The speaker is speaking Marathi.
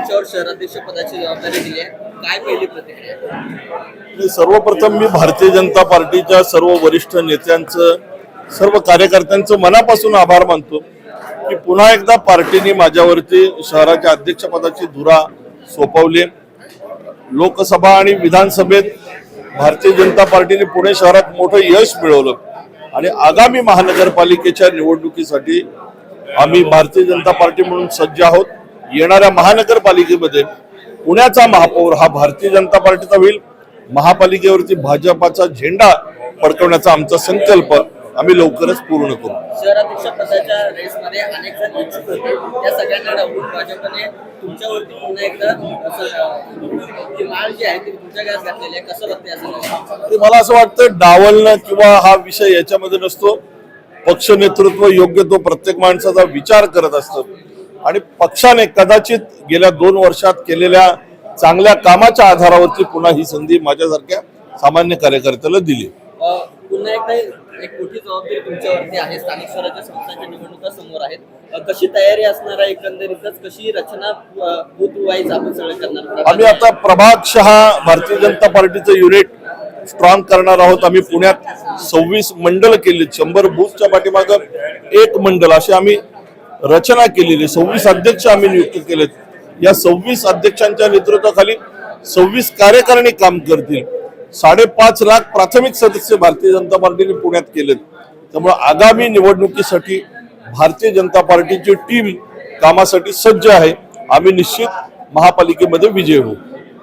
तुमच्यावर शहराध्यक्ष पदाची जबाबदारी दिली आहे. काय पहिली प्रतिक्रिया? सर्वप्रथम मी भारतीय जनता पार्टीच्या सर्व वरिष्ठ नेत्यांचं सर्व कार्यकर्त्यांचं मनापासून आभार मानतो की पुन्हा एकदा पार्टीने माझ्यावरती शहराच्या अध्यक्षपदाची धुरा सोपवली. लोकसभा आणि विधानसभेत भारतीय जनता पार्टीने पुणे शहरात मोठं यश मिळवलं आणि आगामी महानगरपालिकेच्या निवडणुकीसाठी आम्ही भारतीय जनता पार्टी म्हणून सज्ज आहोत. येणाऱ्या महानगरपालिकेमध्ये पुण्याचा महापौर हा भारतीय जनता पार्टीचा होईल. महापालिकेवरती भाजपाचा झेंडा फडकवण्याचा आमचा संकल्प आम्ही लवकरच पूर्ण करू. शहराध्यक्ष पदाच्या रेसमध्ये अनेक जण इच्छुक होते. त्या सगळ्यांना डावलून भाजपने तुमच्यावरती पुन्हा एकदा असं, ती माळ जी आहे ती तुमच्या गॅस घातलेली आहे. कसं बघते असं ते मला असं वाटतं डावलणं किंवा हा विषय याच्यामध्ये नसतो. पक्ष नेतृत्व योग्य तो प्रत्येक माणसाचा विचार करत असतं. आणि पक्षाने कदाचित गेल्या दोन वर्षात केलेल्या चांगल्या कामाच्या आधारावरती पुन्हा ही संधी माझ्यासारख्या सामान्य कार्यकर्त्याला दिली. अ, पुन्हा एकदा एक मोठी जबाबदारी तुमच्यावरती आहे. स्थानिक स्वराज्य संस्थांच्या निवडणुका समोर आहेत. अ, कशी तयारी असणार आहे एकंदरीतच? कशी रचना बूथ वाईज आपण सगळं करणार आम्ही आता प्रभाग शहा भारतीय जनता पार्टीचं युनिट स्ट्रॉंग करणार आहोत. आम्ही पुण्यात सव्वीस मंडळ केली. शंभर बूथच्या पाठीमाग एक मंडळ अशी आम्ही रचना केलेली सव्वीस अध्यक्ष आम्ही नियुक्त केलेत. या सव्वीस अध्यक्षांच्या नेतृत्वाखाली सव्वीस कार्यकारिणी काम करतील. साडेपाच लाख प्राथमिक सदस्य भारतीय जनता पार्टीने पुण्यात केलेत. त्यामुळे आगामी निवडणुकीसाठी भारतीय जनता पार्टीची टीम कामासाठी सज्ज आहे. आम्ही निश्चित महापालिकेमध्ये विजय होऊ.